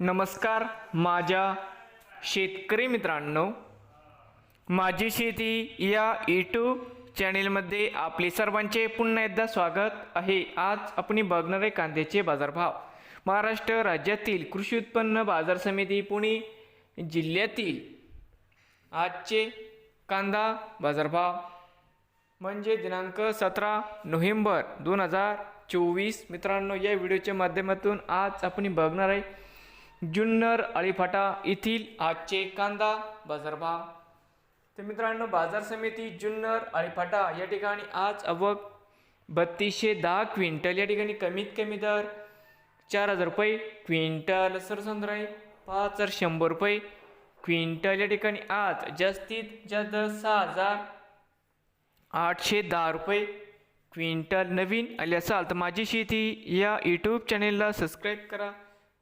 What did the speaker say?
नमस्कार माझ्या शेतकरी मित्रांनो. माझी शेती या यूट्यूब चॅनेलमध्ये आपले सर्वांचे पुन्हा एकदा स्वागत आहे. आज आपण बघणार आहे कांद्याचे बाजारभाव. महाराष्ट्र राज्यातील कृषी उत्पन्न बाजार समिती पुणे जिल्ह्यातील आजचे कांदा बाजारभाव म्हणजे दिनांक सतरा नोव्हेंबर दोन हजार चोवीस. मित्रांनो या व्हिडिओच्या माध्यमातून आज आपण बघणार आहे जुन्नर अळीफाटा येथील आजचे कांदा बाजारभाव तर मित्रांनो बाजार समिती जुन्नर अळीफाटा या ठिकाणी आज अवक बत्तीसशे दहा क्विंटल या ठिकाणी कमीत कमी दर चार हजार रुपये क्विंटल. सरसंद्राई पाच हजार शंभर रुपये क्विंटल या ठिकाणी आज जास्तीत जास्त सहा हजार आठशे दहा रुपये क्विंटल. नवीन आले असाल तर माझी शेती या यूट्यूब चॅनेलला सबस्क्राईब करा.